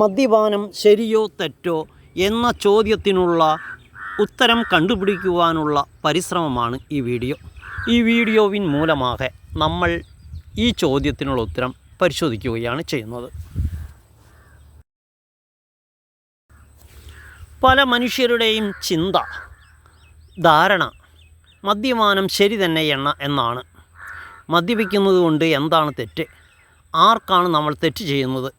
മദ്യപാനം ശരിയോ തെറ്റോ എന്ന ചോദ്യത്തിനുള്ള ഉത്തരം കണ്ടുപിടിക്കുവാനുള്ള പരിശ്രമമാണ് ഈ വീഡിയോ. ഈ വീഡിയോവിൻ മൂലമാകെ നമ്മൾ ഈ ചോദ്യത്തിനുള്ള ഉത്തരം പരിശോധിക്കുകയാണ് ചെയ്യുന്നത്. പല മനുഷ്യരുടെയും ചിന്ത ധാരണ മദ്യപാനം ശരി തന്നെ എണ്ണ എന്നാണ്. മദ്യപിക്കുന്നത് കൊണ്ട് എന്താണ് തെറ്റ്? ആർക്കാണ് നമ്മൾ തെറ്റ് ചെയ്യുന്നത്?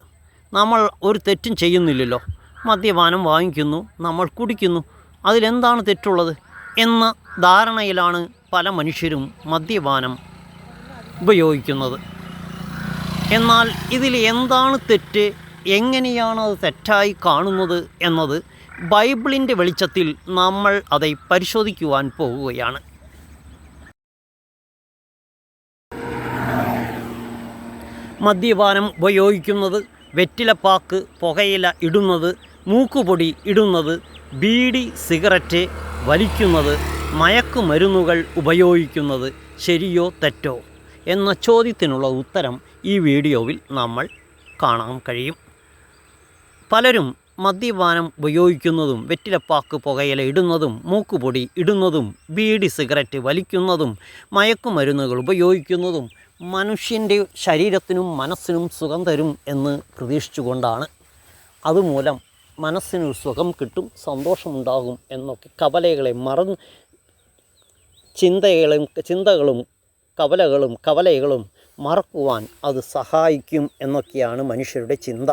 നമ്മൾ ഒരു തെറ്റും ചെയ്യുന്നില്ലല്ലോ. മദ്യപാനം വാങ്ങിക്കുന്നു നമ്മൾ കുടിക്കുന്നു. അതിലെന്താണ് തെറ്റുള്ളത്? എന്ന ധാരണയിലാണ് പല മനുഷ്യരും മദ്യപാനം ഉപയോഗിക്കുന്നത്. എന്നാൽ ഇതിൽ എന്താണ് തെറ്റ്? എങ്ങനെയാണ് അത് തെറ്റായി കാണുന്നത് എന്നത് ബൈബിളിന്റെ വെളിച്ചത്തിൽ നമ്മൾ அதை പരിശോധിക്കുവാൻ പോവുകയാണ്. മദ്യപാനം ഉപയോഗിക്കുന്നത് വെറ്റിലപ്പാക്ക് പുകയില ഇടുന്നത് മൂക്കുപൊടി ഇടുന്നത് ബീഡി സിഗരറ്റ് വലിക്കുന്നത് മയക്കുമരുന്നുകൾ ഉപയോഗിക്കുന്നത് ശരിയോ തെറ്റോ എന്ന ചോദ്യത്തിനുള്ള ഉത്തരം ഈ വീഡിയോയിൽ നമ്മൾ കാണാൻ കഴിയും. പലരും മദ്യപാനം ഉപയോഗിക്കുന്നതും വെറ്റിലപ്പാക്ക് പുകയില ഇടുന്നതും മൂക്കുപൊടി ഇടുന്നതും ബീഡി സിഗരറ്റ് വലിക്കുന്നതും മയക്കുമരുന്നുകൾ ഉപയോഗിക്കുന്നതും മനുഷ്യന്റെ ശരീരത്തിനും മനസ്സിനും സുഖം തരും എന്ന് പ്രതീക്ഷിച്ചുകൊണ്ടാണ്. അതുമൂലം മനസ്സിനൊരു സുഖം കിട്ടും സന്തോഷമുണ്ടാകും എന്നൊക്കെ കവലകളെ മറന്ന് ചിന്തകളും ചിന്തകളും കവലകളും കവലകളും മറക്കുവാൻ അത് സഹായിക്കും എന്നൊക്കെയാണ് മനുഷ്യരുടെ ചിന്ത.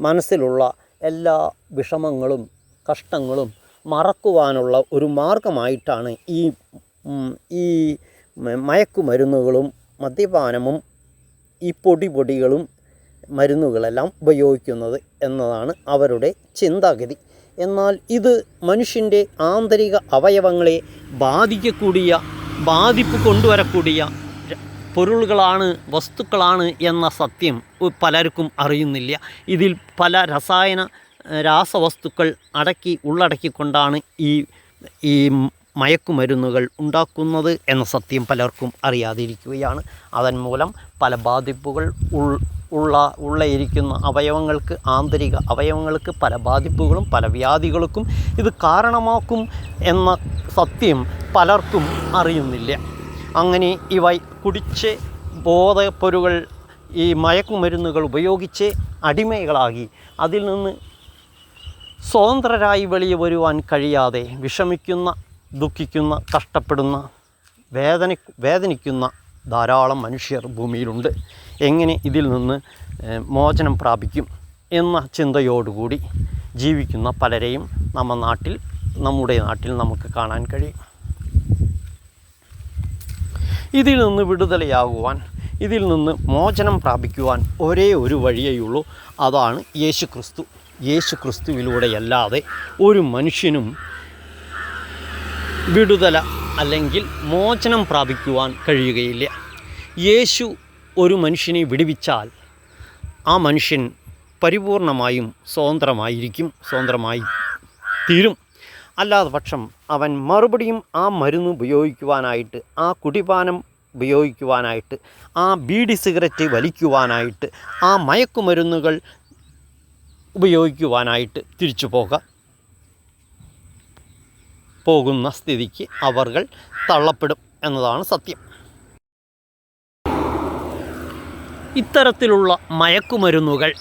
മനസ്സിലുള്ള എല്ലാ വിഷമങ്ങളും കഷ്ടങ്ങളും മറക്കുവാനുള്ള ഒരു മാർഗമായിട്ടാണ് ഈ ഈ മയക്കുമരുന്നുകളും മദ്യപാനമും ഈ പൊടി പൊടികളും മരുന്നുകളെല്ലാം ഉപയോഗിക്കുന്നത് എന്നതാണ് അവരുടെ ചിന്താഗതി. എന്നാൽ ഇത് മനുഷ്യന്റെ ആന്തരിക അവയവങ്ങളെ ബാധിക്കക്കൂടിയ ബാധിപ്പ് കൊണ്ടുവരക്കൂടിയ പൊരുളുകളാണ് വസ്തുക്കളാണ് എന്ന സത്യം പലർക്കും അറിയുന്നില്ല. ഇതിൽ പല രസായന രാസവസ്തുക്കൾ അടക്കി ഉള്ളടക്കിക്കൊണ്ടാണ് ഈ ഈ മയക്കുമരുന്നുകൾ ഉണ്ടാക്കുന്നത് എന്ന സത്യം പലർക്കും അറിയാതിരിക്കുകയാണ്. അതന്മൂലം മൂലം പല ബാധിപ്പുകൾ ഉള്ള ഉള്ള ഇരിക്കുന്ന അവയവങ്ങൾക്ക് ആന്തരിക അവയവങ്ങൾക്ക് പല ബാധിപ്പുകളും പല വ്യാധികൾക്കും ഇത് കാരണമാക്കും എന്ന സത്യം പലർക്കും അറിയുന്നില്ല. അങ്ങനെ ഇവ കുടിച്ച് ബോധപ്പൊരുകൾ ഈ മയക്കുമരുന്നുകൾ ഉപയോഗിച്ച് അടിമകളാകി. അതിൽ നിന്ന് സ്വതന്ത്രരായി വെളിയിൽ വരുവാൻ കഴിയാതെ വിഷമിക്കുന്ന ദുഃഖിക്കുന്ന കഷ്ടപ്പെടുന്ന വേദന വേദനിക്കുന്ന ധാരാളം മനുഷ്യർ ഭൂമിയിലുണ്ട്. എങ്ങനെ ഇതിൽ നിന്ന് മോചനം പ്രാപിക്കും എന്ന ചിന്തയോടുകൂടി ജീവിക്കുന്ന പലരെയും നമ്മ നാട്ടിൽ നമ്മുടെ നാട്ടിൽ നമുക്ക് കാണാൻ കഴിയും. ഇതിൽ നിന്ന് വിടുതലയാകുവാൻ ഇതിൽ നിന്ന് മോചനം പ്രാപിക്കുവാൻ ഒരേ ഒരു വഴിയേയുള്ളൂ അതാണ് യേശു ക്രിസ്തു യേശു ക്രിസ്തുവിലൂടെയല്ലാതെ ഒരു മനുഷ്യനും വിടുതല അല്ലെങ്കിൽ മോചനം പ്രാപിക്കുവാൻ കഴിയുകയില്ല. യേശു ഒരു മനുഷ്യനെ വിടുവിച്ചാൽ ആ മനുഷ്യൻ പരിപൂർണമായും സ്വതന്ത്രമായിരിക്കും സ്വതന്ത്രമായി തീരും. അല്ലാതെ പക്ഷം അവൻ മറുപടിയും ആ മരുന്ന് ഉപയോഗിക്കുവാനായിട്ട് ആ കുടിപാനം ഉപയോഗിക്കുവാനായിട്ട് ആ ബീഡി സിഗരറ്റ് വലിക്കുവാനായിട്ട് ആ മയക്കുമരുന്നുകൾ ഉപയോഗിക്കുവാനായിട്ട് തിരിച്ചു പോകാം. പോകുന്ന സ്ഥിതിക്ക് അവർകൾ തള്ളപ്പെടും എന്നതാണ് സത്യം. ഇത്തരത്തിലുള്ള മയക്കുമരുന്നുകൾ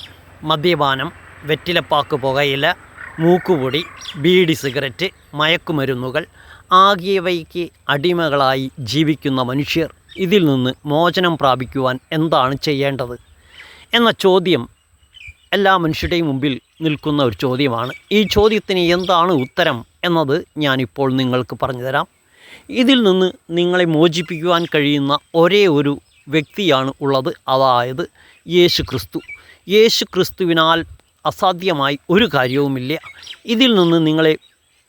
മദ്യപാനം വെറ്റിലപ്പാക്ക് പുകയില മൂക്കുപൊടി ബീഡി സിഗരറ്റ് മയക്കുമരുന്നുകൾ ആകിയവയ്ക്ക് അടിമകളായി ജീവിക്കുന്ന മനുഷ്യർ ഇതിൽ നിന്ന് മോചനം പ്രാപിക്കുവാൻ എന്താണ് ചെയ്യേണ്ടത്? എന്ന ചോദ്യം എല്ലാ മനുഷ്യരുടെയും മുമ്പിൽ നിൽക്കുന്ന ഒരു ചോദ്യമാണ്. ഈ ചോദ്യത്തിന് എന്താണ് ഉത്തരം എന്നത് ഞാനിപ്പോൾ നിങ്ങൾക്ക് പറഞ്ഞു തരാം. ഇതിൽ നിന്ന് നിങ്ങളെ മോചിപ്പിക്കുവാൻ കഴിയുന്ന ഒരേ ഒരു വ്യക്തിയാണ് ഉള്ളത്. അതായത് യേശു ക്രിസ്തു യേശു ക്രിസ്തുവിനാൽ അസാധ്യമായി ഒരു കാര്യവുമില്ല. ഇതിൽ നിന്ന് നിങ്ങളെ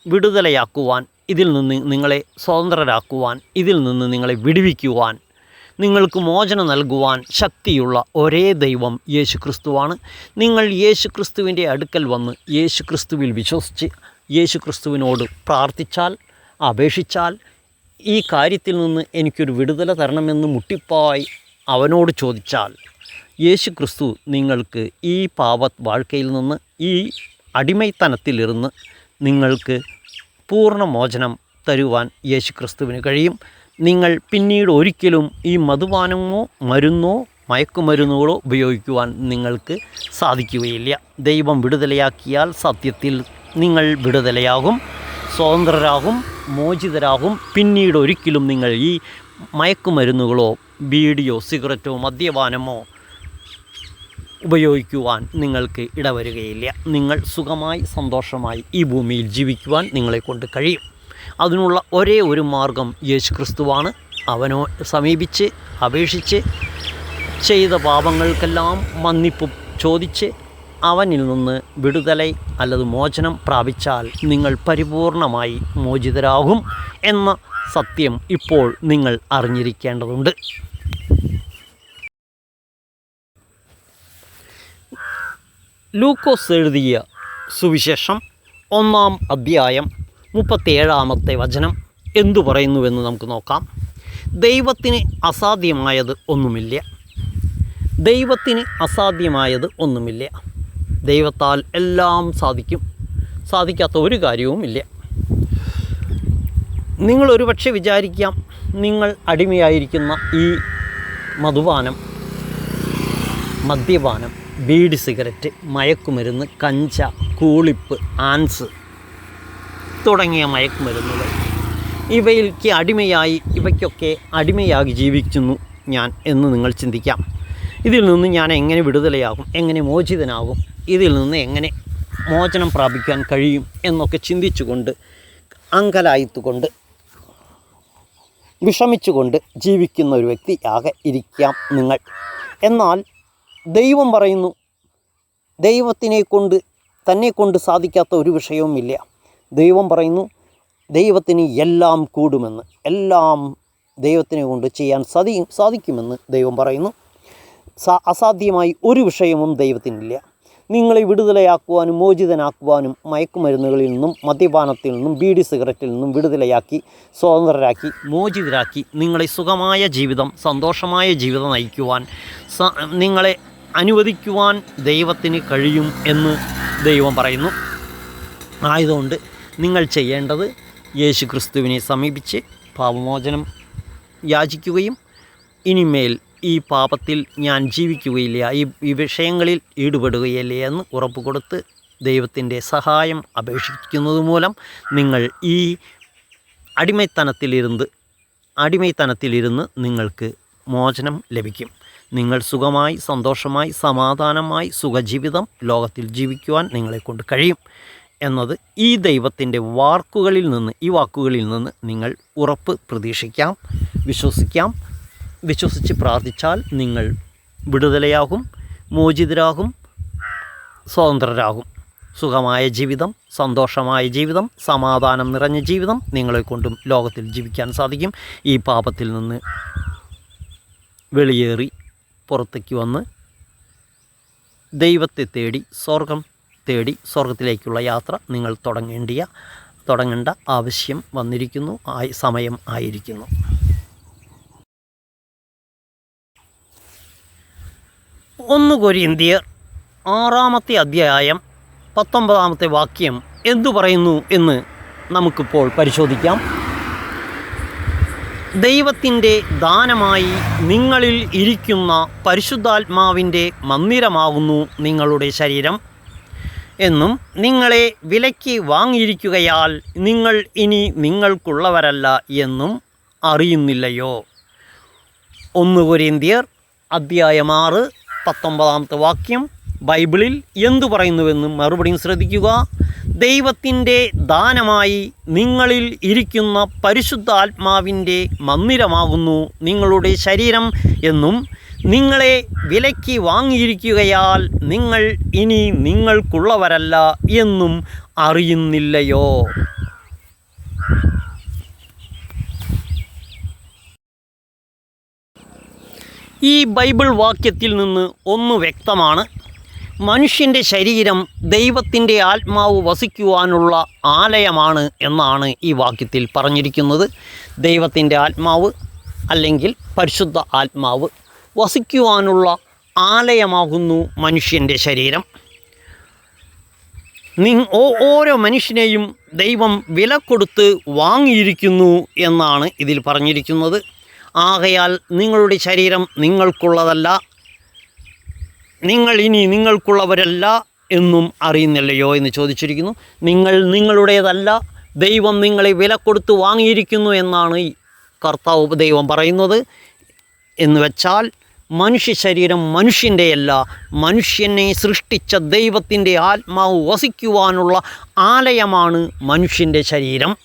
വിടുതലയാക്കുവാൻ ഇതിൽ നിന്ന് നിങ്ങളെ സ്വതന്ത്രരാക്കുവാൻ ഇതിൽ നിന്ന് നിങ്ങളെ വിടുവിക്കുവാൻ നിങ്ങൾക്ക് മോചനം നൽകുവാൻ ശക്തിയുള്ള ഒരേ ദൈവം യേശു ക്രിസ്തുവാണ് നിങ്ങൾ യേശു ക്രിസ്തുവിന്റെ അടുക്കൽ വന്ന് യേശു ക്രിസ്തുവിൽ വിശ്വസിച്ച് യേശു ക്രിസ്തുവിനോട് പ്രാർത്ഥിച്ചാൽ അപേക്ഷിച്ചാൽ ഈ കാര്യത്തിൽ നിന്ന് എനിക്കൊരു വിടുതല തരണമെന്ന് മുട്ടിപ്പായി അവനോട് ചോദിച്ചാൽ യേശു ക്രിസ്തു നിങ്ങൾക്ക് ഈ പാപ വാഴ്ക്കയിൽ നിന്ന് ഈ അടിമൈത്തനത്തിലിരുന്ന് നിങ്ങൾക്ക് പൂർണമോചനം തരുവാൻ യേശു ക്രിസ്തുവിന് കഴിയും. നിങ്ങൾ പിന്നീട് ഒരിക്കലും ഈ മധുപാനമോ മരുന്നോ മയക്കുമരുന്നുകളോ ഉപയോഗിക്കുവാൻ നിങ്ങൾക്ക് സാധിക്കുകയില്ല. ദൈവം വിടുതലയാക്കിയാൽ സത്യത്തിൽ നിങ്ങൾ വിടുതലയാകും സ്വതന്ത്രരാകും മോചിതരാകും. പിന്നീട് ഒരിക്കലും നിങ്ങൾ ഈ മയക്കുമരുന്നുകളോ ബീഡിയോ സിഗരറ്റോ മദ്യപാനമോ ഉപയോഗിക്കുവാൻ നിങ്ങൾക്ക് ഇടവരുകയില്ല. നിങ്ങൾ സുഖമായി സന്തോഷമായി ഈ ഭൂമിയിൽ ജീവിക്കുവാൻ നിങ്ങളെക്കൊണ്ട് കഴിയും. അതിനുള്ള ഒരേ ഒരു മാർഗം യേശു ക്രിസ്തുവാണ് അവനോ സമീപിച്ച് അപേക്ഷിച്ച് ചെയ്ത പാപങ്ങൾക്കെല്ലാം മന്നിപ്പ് ചോദിച്ച് അവനിൽ നിന്ന് വിടുതല അല്ലത് മോചനം പ്രാപിച്ചാൽ നിങ്ങൾ പരിപൂർണമായി മോചിതരാകും എന്ന സത്യം ഇപ്പോൾ നിങ്ങൾ അറിഞ്ഞിരിക്കേണ്ടതുണ്ട്. ലൂക്കോസ് എഴുതിയ സുവിശേഷം ഒന്നാം അധ്യായം മുപ്പത്തേഴാമത്തെ വചനം എന്തു പറയുന്നുവെന്ന് നമുക്ക് നോക്കാം. ദൈവത്തിന് അസാധ്യമായത് ഒന്നുമില്ല. ദൈവത്തിന് അസാധ്യമായത് ഒന്നുമില്ല. ദൈവത്താൽ എല്ലാം സാധിക്കും. സാധിക്കാത്ത ഒരു കാര്യവുമില്ല. നിങ്ങളൊരു പക്ഷേ വിചാരിക്കാം നിങ്ങൾ അടിമയായിരിക്കുന്ന ഈ മധുപാനം മദ്യപാനം ബീഡി സിഗരറ്റ് മയക്കുമരുന്ന് കഞ്ച കൂളിപ്പ് ആൻസ് തുടങ്ങിയ മയക്കുമരുന്നുകൾ. ഇവയ്ക്ക് അടിമയായി ഇവയ്ക്കൊക്കെ അടിമയായി ജീവിക്കുന്നു ഞാൻ എന്ന് നിങ്ങൾ ചിന്തിക്കാം. ഇതിൽ നിന്ന് ഞാൻ എങ്ങനെ വിടുതലയാകും എങ്ങനെ മോചിതനാകും ഇതിൽ നിന്ന് എങ്ങനെ മോചനം പ്രാപിക്കാൻ കഴിയും എന്നൊക്കെ ചിന്തിച്ചുകൊണ്ട് അങ്കലായിത്തുകൊണ്ട് വിഷമിച്ചുകൊണ്ട് ജീവിക്കുന്ന ഒരു വ്യക്തി ആകെ ഇരിക്കാം നിങ്ങൾ. എന്നാൽ ദൈവം പറയുന്നു ദൈവത്തിനെ കൊണ്ട് തന്നെ കൊണ്ട് സാധിക്കാത്ത ഒരു വിഷയവുമില്ല. ദൈവം പറയുന്നു ദൈവത്തിന് എല്ലാം കൂടുമെന്ന് എല്ലാം ദൈവത്തിനെ കൊണ്ട് ചെയ്യാൻ സാധി സാധിക്കുമെന്ന് ദൈവം പറയുന്നു. സാ അസാധ്യമായി ഒരു വിഷയവും ദൈവത്തിനില്ല. നിങ്ങളെ വിടുതലയാക്കുവാനും മോചിതനാക്കുവാനും മയക്കുമരുന്നുകളിൽ നിന്നും മദ്യപാനത്തിൽ നിന്നും ബീഡി സിഗരറ്റിൽ നിന്നും വിടുതലയാക്കി സ്വതന്ത്രരാക്കി മോചിതരാക്കി നിങ്ങളെ സുഖമായ ജീവിതം സന്തോഷമായ ജീവിതം നയിക്കുവാൻ നിങ്ങളെ അനുവദിക്കുവാൻ ദൈവത്തിന് കഴിയും എന്ന് ദൈവം പറയുന്നു. ആയതുകൊണ്ട് നിങ്ങൾ ചെയ്യേണ്ടത് യേശു ക്രിസ്തുവിനെ സമീപിച്ച് പാപമോചനം യാചിക്കുകയും ഇനിമേൽ ഈ പാപത്തിൽ ഞാൻ ജീവിക്കുകയില്ല ഈ ഈ വിഷയങ്ങളിൽ ഈടുപെടുകയില്ല എന്ന് ഉറപ്പ് കൊടുത്ത് ദൈവത്തിന്റെ സഹായം അപേക്ഷിക്കുന്നത് മൂലം നിങ്ങൾ ഈ അടിമത്തനത്തിലിരുന്ന് അടിമത്തനത്തിലിരുന്ന് നിങ്ങൾക്ക് മോചനം ലഭിക്കും. നിങ്ങൾ സുഖമായി സന്തോഷമായി സമാധാനമായി സുഖജീവിതം ലോകത്തിൽ ജീവിക്കുവാൻ നിങ്ങളെക്കൊണ്ട് കഴിയും. എന്നത് ഈ ദൈവത്തിന്റെ വാക്കുകളിൽ നിന്ന് ഈ വാക്കുകളിൽ നിന്ന് നിങ്ങൾ ഉറപ്പ് പ്രതീക്ഷിക്കാം വിശ്വസിക്കാം. വിശ്വസിച്ച് പ്രാർത്ഥിച്ചാൽ നിങ്ങൾ വിടുതലയാകും മോചിതരാകും സ്വതന്ത്രരാകും. സുഖമായ ജീവിതം സന്തോഷമായ ജീവിതം സമാധാനം നിറഞ്ഞ ജീവിതം നിങ്ങളെ കൊണ്ടും ലോകത്തിൽ ജീവിക്കാൻ സാധിക്കും. ഈ പാപത്തിൽ നിന്ന് വെളിയേറി പുറത്തേക്ക് വന്ന് ദൈവത്തെ തേടി സ്വർഗം തേടി സ്വർഗത്തിലേക്കുള്ള യാത്ര നിങ്ങൾ തുടങ്ങേണ്ടിയ തുടങ്ങേണ്ട ആവശ്യം വന്നിരിക്കുന്നു. സമയം ആയിരിക്കുന്നു. ഒന്ന് കൊരിന്തിയർ ആറാമത്തെ അധ്യായം പത്തൊമ്പതാമത്തെ വാക്യം എന്തു പറയുന്നു എന്ന് നമുക്കിപ്പോൾ പരിശോധിക്കാം. ദൈവത്തിന്റെ ദാനമായി നിങ്ങളിൽ ഇരിക്കുന്ന പരിശുദ്ധാത്മാവിന്റെ മന്ദിരമാകുന്നു നിങ്ങളുടെ ശരീരം. എന്നും നിങ്ങളെ വിലയ്ക്ക് വാങ്ങിയിരിക്കുകയാൽ നിങ്ങൾ ഇനി നിങ്ങൾക്കുള്ളവരല്ല എന്നും അറിയുന്നില്ലയോ? ഒന്ന് കൊരിന്തിയർ അധ്യായം ആറ് പത്തൊമ്പതാമത്തെ വാക്യം. ബൈബിളിൽ എന്തു പറയുന്നുവെന്നും മറുപടിയും ശ്രദ്ധിക്കുക. ദൈവത്തിന്റെ ദാനമായി നിങ്ങളിൽ ഇരിക്കുന്ന പരിശുദ്ധാത്മാവിന്റെ മന്ദിരമാകുന്നു നിങ്ങളുടെ ശരീരം എന്നും നിങ്ങളെ വിലയ്ക്ക് വാങ്ങിയിരിക്കുകയാൽ നിങ്ങൾ ഇനി നിങ്ങൾക്കുള്ളവരല്ല എന്നും അറിയുന്നില്ലയോ? ഈ ബൈബിൾ വാക്യത്തിൽ നിന്ന് ഒന്ന് വ്യക്തമാണ്. മനുഷ്യന്റെ ശരീരം ദൈവത്തിന്റെ ആത്മാവ് വസിക്കുവാനുള്ള ആലയമാണ് എന്നാണ് ഈ വാക്യത്തിൽ പറഞ്ഞിരിക്കുന്നത്. ദൈവത്തിന്റെ ആത്മാവ് അല്ലെങ്കിൽ പരിശുദ്ധ ആത്മാവ്. വസിക്കുവാനുള്ള ആലയമാകുന്നു മനുഷ്യന്റെ ശരീരം. ഓരോ മനുഷ്യനെയും ദൈവം വില കൊടുത്ത് വാങ്ങിയിരിക്കുന്നു എന്നാണ് ഇതിൽ പറഞ്ഞിരിക്കുന്നത്. ആകയാൽ നിങ്ങളുടെ ശരീരം നിങ്ങൾക്കുള്ളതല്ല. നിങ്ങൾ ഇനി നിങ്ങൾക്കുള്ളവരല്ല എന്നും അറിയുന്നില്ലയോ എന്ന് ചോദിച്ചിരിക്കുന്നു. നിങ്ങൾ നിങ്ങളുടേതല്ല. ദൈവം നിങ്ങളെ വില കൊടുത്ത് വാങ്ങിയിരിക്കുന്നു എന്നാണ് കർത്താവ് ദൈവം പറയുന്നത്. എന്ന് വെച്ചാൽ മനുഷ്യ ശരീരം മനുഷ്യന്റെയല്ല. മനുഷ്യനെ സൃഷ്ടിച്ച ദൈവത്തിന്റെ ആത്മാവ് വസിക്കുവാനുള്ള ആലയമാണ് മനുഷ്യന്റെ ശരീരം.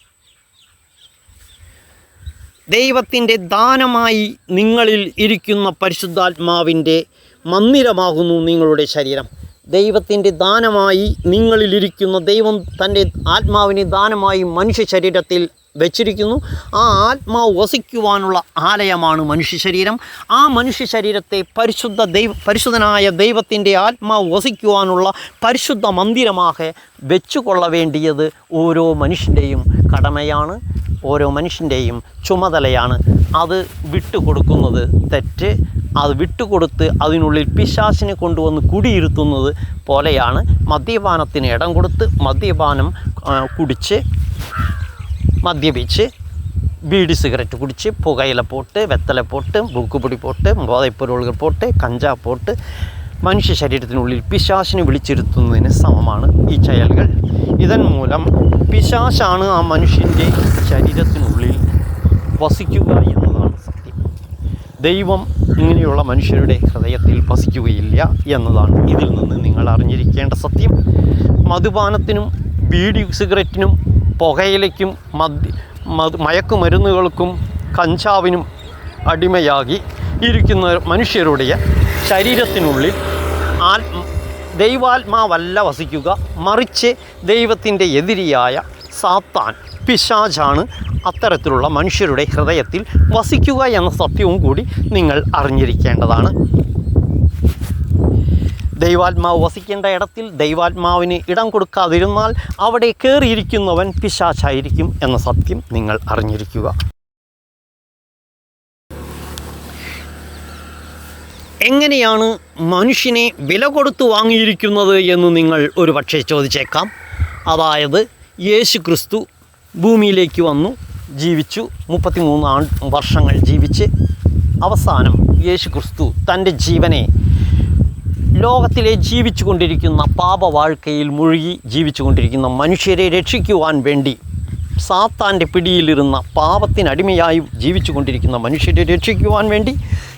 ദൈവത്തിന്റെ ദാനമായി നിങ്ങളിൽ ഇരിക്കുന്ന പരിശുദ്ധാത്മാവിന്റെ മന്ദിരമാകുന്നു നിങ്ങളുടെ ശരീരം. ദൈവത്തിന്റെ ദാനമായി നിങ്ങളിലിരിക്കുന്ന. ദൈവം തന്റെ ആത്മാവിനെ ദാനമായി മനുഷ്യ ശരീരത്തിൽ വെച്ചിരിക്കുന്നു. ആ ആത്മാവ് വസിക്കുവാനുള്ള ആലയമാണ് മനുഷ്യ ശരീരം. ആ മനുഷ്യ ശരീരത്തെ പരിശുദ്ധ ദൈവ പരിശുദ്ധനായ ദൈവത്തിന്റെ ആത്മാവ് വസിക്കുവാനുള്ള പരിശുദ്ധ മന്ദിരമാകെ വെച്ചുകൊള്ള വേണ്ടിയത് ഓരോ മനുഷ്യന്റെയും കടമയാണ്. ഓരോ മനുഷ്യന്റെയും ചുമതലയാണ് അത് വിട്ടുകൊടുക്കുന്നത്. തെറ്റ്. അത് വിട്ടുകൊടുത്ത് അതിനുള്ളിൽ പിശാസിനെ കൊണ്ടുവന്ന് കുടിയിരുത്തുന്നത് പോലെയാണ് മദ്യപാനത്തിന് ഇടം കൊടുത്ത് മദ്യപാനം കുടിച്ച് മദ്യപിച്ച് ബീഡി സിഗരറ്റ് കുടിച്ച് പുകയില പോട്ട് വെത്തല പോട്ട് ബൂക്കുപൊടി പോട്ട് ബോധപ്പൊരുളുകൾ പോട്ട് കഞ്ചാ പോട്ട് മനുഷ്യ ശരീരത്തിനുള്ളിൽ പിശാശിനെ വിളിച്ചിരുത്തുന്നതിന് സമമാണ് ഈ ചയലുകൾ. ഇതൻ മൂലം പിശാശാണ് ആ മനുഷ്യന്റെ ശരീരത്തിനുള്ളിൽ വസിക്കുക എന്നതാണ് സത്യം. ദൈവം ഇങ്ങനെയുള്ള മനുഷ്യരുടെ ഹൃദയത്തിൽ വസിക്കുകയില്ല എന്നതാണ് ഇതിൽ നിന്ന് നിങ്ങൾ അറിഞ്ഞിരിക്കേണ്ട സത്യം. മധുപാനത്തിനും ബീഡി സിഗരറ്റിനും പുകയിലയ്ക്കും മദ്യ മയക്കുമരുന്നുകൾക്കും കഞ്ചാവിനും അടിമയാകി ഇരിക്കുന്ന മനുഷ്യരുടെ ശരീരത്തിനുള്ളിൽ ആത്മ ദൈവാത്മാവല്ല വസിക്കുക. മറിച്ച് ദൈവത്തിന്റെ എതിരിയായ സാത്താൻ പിശാജാണ് അത്തരത്തിലുള്ള മനുഷ്യരുടെ ഹൃദയത്തിൽ വസിക്കുക എന്ന സത്യവും കൂടി നിങ്ങൾ അറിഞ്ഞിരിക്കേണ്ടതാണ്. ദൈവാത്മാവ് വസിക്കേണ്ട ഇടത്തിൽ ദൈവാത്മാവിന് ഇടം കൊടുക്കാതിരുന്നാൽ അവിടെ കയറിയിരിക്കുന്നവൻ പിശാചായിരിക്കും എന്ന സത്യം നിങ്ങൾ അറിഞ്ഞിരിക്കുക. എങ്ങനെയാണ് മനുഷ്യനെ വില കൊടുത്ത് വാങ്ങിയിരിക്കുന്നത് എന്ന് നിങ്ങൾ ഒരു പക്ഷേ ചോദിച്ചേക്കാം. അതായത് യേശു ക്രിസ്തു ഭൂമിയിലേക്ക് വന്നു ജീവിച്ചു മുപ്പത്തിമൂന്ന് ആൺ വർഷങ്ങൾ ജീവിച്ച് അവസാനം യേശു ക്രിസ്തു തന്റെ ജീവനെ ലോകത്തിലെ ജീവിച്ചു കൊണ്ടിരിക്കുന്ന പാപവാഴ്ക്കയിൽ മുഴുകി ജീവിച്ചു കൊണ്ടിരിക്കുന്ന മനുഷ്യരെ രക്ഷിക്കുവാൻ വേണ്ടി സാത്താന്റെ പിടിയിലിരുന്ന പാപത്തിനടിമയായി ജീവിച്ചു കൊണ്ടിരിക്കുന്ന മനുഷ്യരെ രക്ഷിക്കുവാൻ വേണ്ടി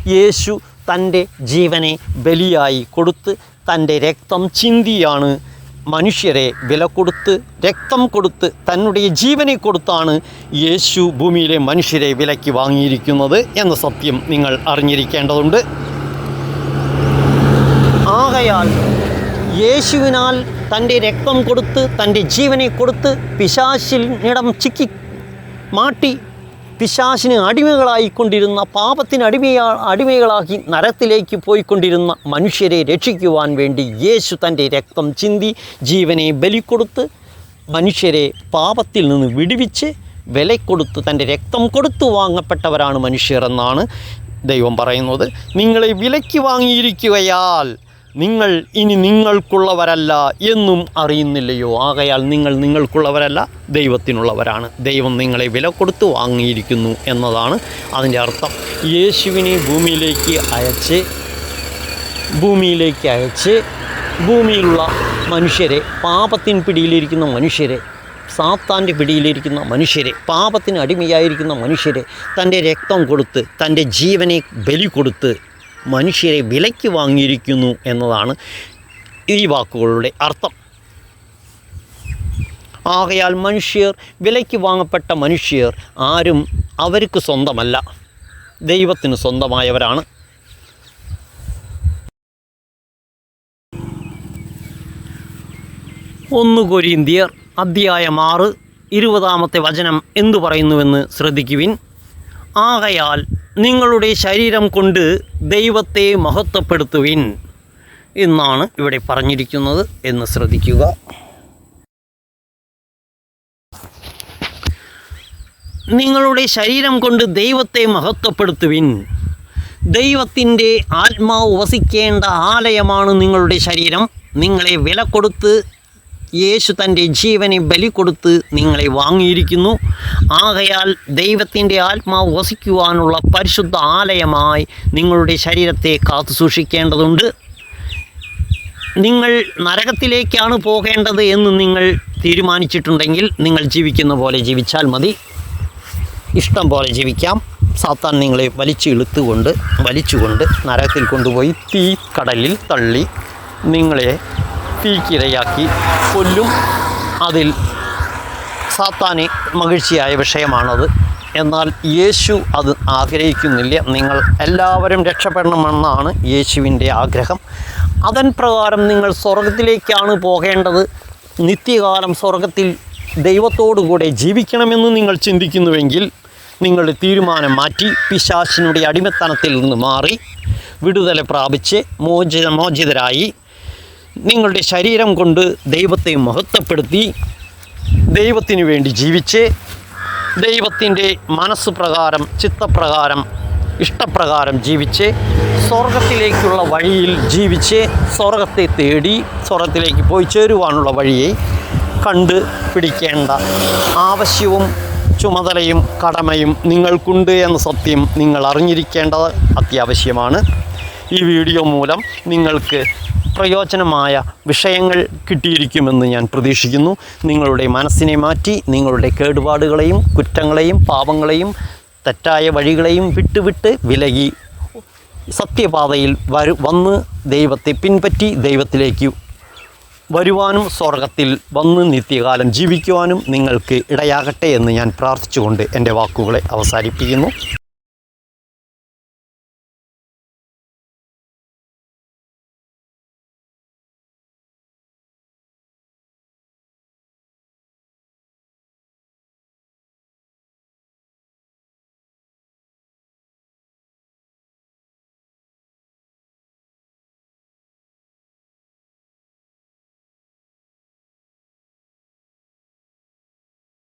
യേശു തന്റെ ജീവനെ ബലിയായി കൊടുത്ത് തന്റെ രക്തം ചിന്തിയാണ് മനുഷ്യരെ വില കൊടുത്ത് രക്തം കൊടുത്ത് തന്നുடைய ജീവനെ കൊടുത്താണ് യേശു ഭൂമിയിലെ മനുഷ്യരെ വിലയ്ക്ക് വാങ്ങിയിരിക്കുന്നത് എന്ന സത്യം നിങ്ങൾ അറിഞ്ഞിരിക്കേണ്ടതുണ്ട്. ആകയാൽ യേശുവിനാൽ തന്റെ രക്തം കൊടുത്ത് തന്റെ ജീവനെ കൊടുത്ത് പിശാശിനിടം ചിക്കി മാട്ടി പിശാശിന് അടിമകളായിക്കൊണ്ടിരുന്ന പാപത്തിന് അടിമയാ അടിമകളാക്കി നരത്തിലേക്ക് പോയിക്കൊണ്ടിരുന്ന മനുഷ്യരെ രക്ഷിക്കുവാൻ വേണ്ടി യേശു തന്റെ രക്തം ചിന്തി ജീവനെ ബലിക്കൊടുത്ത് മനുഷ്യരെ പാപത്തിൽ നിന്ന് വിടുവിച്ച് വില കൊടുത്ത് തന്റെ രക്തം കൊടുത്തു വാങ്ങപ്പെട്ടവരാണ് മനുഷ്യർ എന്നാണ് ദൈവം പറയുന്നത്. നിങ്ങളെ വിലയ്ക്ക് വാങ്ങിയിരിക്കുകയാൽ നിങ്ങൾ ഇനി നിങ്ങൾക്കുള്ളവരല്ല എന്നും അറിയുന്നില്ലയോ. ആകയാൽ നിങ്ങൾ നിങ്ങൾക്കുള്ളവരല്ല ദൈവത്തിനുള്ളവരാണ്. ദൈവം നിങ്ങളെ വില കൊടുത്ത് വാങ്ങിയിരിക്കുന്നു എന്നതാണ് അതിന്റെ അർത്ഥം. യേശുവിനെ ഭൂമിയിലേക്ക് അയച്ച് ഭൂമിയിലേക്ക് അയച്ച് ഭൂമിയിലുള്ള മനുഷ്യരെ പാപത്തിൻ പിടിയിലിരിക്കുന്ന മനുഷ്യരെ സാത്താന്റെ പിടിയിലിരിക്കുന്ന മനുഷ്യരെ പാപത്തിന് അടിമയായിരിക്കുന്ന മനുഷ്യരെ തന്റെ രക്തം കൊടുത്ത് തന്റെ ജീവനെ ബലി കൊടുത്ത് മനുഷ്യരെ വിലയ്ക്ക് വാങ്ങിയിരിക്കുന്നു എന്നതാണ് ഈ വാക്കുകളുടെ അർത്ഥം. ആകയാൽ മനുഷ്യർ വിലയ്ക്ക് വാങ്ങപ്പെട്ട മനുഷ്യർ ആരും അവർക്ക് സ്വന്തമല്ല. ദൈവത്തിന് സ്വന്തമായവരാണ്. ഒന്ന് കൊരിന്തിയർ അധ്യായം ആറ് ഇരുപതാമത്തെ വചനം എന്തു പറയുന്നുവെന്ന് ശ്രദ്ധിക്കുവിൻ. ആകയാൽ നിങ്ങളുടെ ശരീരം കൊണ്ട് ദൈവത്തെ മഹത്വപ്പെടുത്തുവിൻ എന്നാണ് ഇവിടെ പറഞ്ഞിരിക്കുന്നത് എന്ന് ശ്രദ്ധിക്കുക. നിങ്ങളുടെ ശരീരം കൊണ്ട് ദൈവത്തെ മഹത്വപ്പെടുത്തുവിൻ. ദൈവത്തിന്റെ ആത്മാവ് വസിക്കേണ്ട ആലയമാണ് നിങ്ങളുടെ ശരീരം. നിങ്ങളെ വില കൊടുത്ത് യേശു തന്റെ ജീവനെ ബലി കൊടുത്ത് നിങ്ങളെ വാങ്ങിയിരിക്കുന്നു. ആകയാൽ ദൈവത്തിന്റെ ആത്മാവ് വസിക്കുവാനുള്ള പരിശുദ്ധ ആലയമായി നിങ്ങളുടെ ശരീരത്തെ കാത്തു സൂക്ഷിക്കേണ്ടതുണ്ട്. നിങ്ങൾ നരകത്തിലേക്കാണ് പോകേണ്ടത് എന്ന് നിങ്ങൾ തീരുമാനിച്ചിട്ടുണ്ടെങ്കിൽ നിങ്ങൾ ജീവിക്കുന്ന പോലെ ജീവിച്ചാൽ മതി. ഇഷ്ടം പോലെ ജീവിക്കാം. സാത്താൻ നിങ്ങളെ വലിച്ചു ഇളുത്തുകൊണ്ട് വലിച്ചുകൊണ്ട് നരകത്തിൽ കൊണ്ടുപോയി തീ കടലിൽ തള്ളി നിങ്ങളെ തീക്കിരയാക്കി കൊല്ലും. അതിൽ സാത്താനെ മകിഴ്ചിയായ വിഷയമാണത്. എന്നാൽ യേശു അത് ആഗ്രഹിക്കുന്നില്ല. നിങ്ങൾ എല്ലാവരും രക്ഷപ്പെടണമെന്നാണ് യേശുവിന്റെ ആഗ്രഹം. അതൻ പ്രകാരം നിങ്ങൾ സ്വർഗത്തിലേക്കാണ് പോകേണ്ടത്. നിത്യകാലം സ്വർഗത്തിൽ ദൈവത്തോടുകൂടെ ജീവിക്കണമെന്ന് നിങ്ങൾ ചിന്തിക്കുന്നുവെങ്കിൽ നിങ്ങളുടെ തീരുമാനം മാറ്റി പിശാശിനുടെ അടിമത്തനത്തിൽ നിന്ന് മാറി വിടുതല പ്രാപിച്ച് മോചിത മോചിതരായി നിങ്ങളുടെ ശരീരം കൊണ്ട് ദൈവത്തെ മഹത്വപ്പെടുത്തി ദൈവത്തിനു വേണ്ടി ജീവിച്ച് ദൈവത്തിന്റെ മനസ്സ് പ്രകാരം ചിത്തപ്രകാരം ഇഷ്ടപ്രകാരം ജീവിച്ച് സ്വർഗത്തിലേക്കുള്ള വഴിയിൽ ജീവിച്ച് സ്വർഗത്തെ തേടി സ്വർഗത്തിലേക്ക് പോയി ചേരുവാനുള്ള വഴിയെ കണ്ട് പിടിക്കേണ്ട ആവശ്യവും ചുമതലയും കടമയും നിങ്ങൾക്കുണ്ട് എന്ന സത്യം നിങ്ങൾ അറിഞ്ഞിരിക്കേണ്ടത് അത്യാവശ്യമാണ്. ഈ വീഡിയോ മൂലം നിങ്ങൾക്ക് പ്രയോജനമായ വിഷയങ്ങൾ കിട്ടിയിരിക്കുമെന്ന് ഞാൻ പ്രതീക്ഷിക്കുന്നു. നിങ്ങളുടെ മനസ്സിനെ മാറ്റി നിങ്ങളുടെ കേടുപാടുകളെയും കുറ്റങ്ങളെയും പാപങ്ങളെയും തെറ്റായ വഴികളെയും വിട്ടുവിട്ട് വിലകി സത്യപാതയിൽ വരു വന്ന് ദൈവത്തെ പിൻപറ്റി ദൈവത്തിലേക്ക് വരുവാനും സ്വർഗത്തിൽ വന്ന് നിത്യകാലം ജീവിക്കുവാനും നിങ്ങൾക്ക് ഇടയാകട്ടെ എന്ന് ഞാൻ പ്രാർത്ഥിച്ചുകൊണ്ട് എന്റെ വാക്കുകളെ അവസാനിപ്പിക്കുന്നു.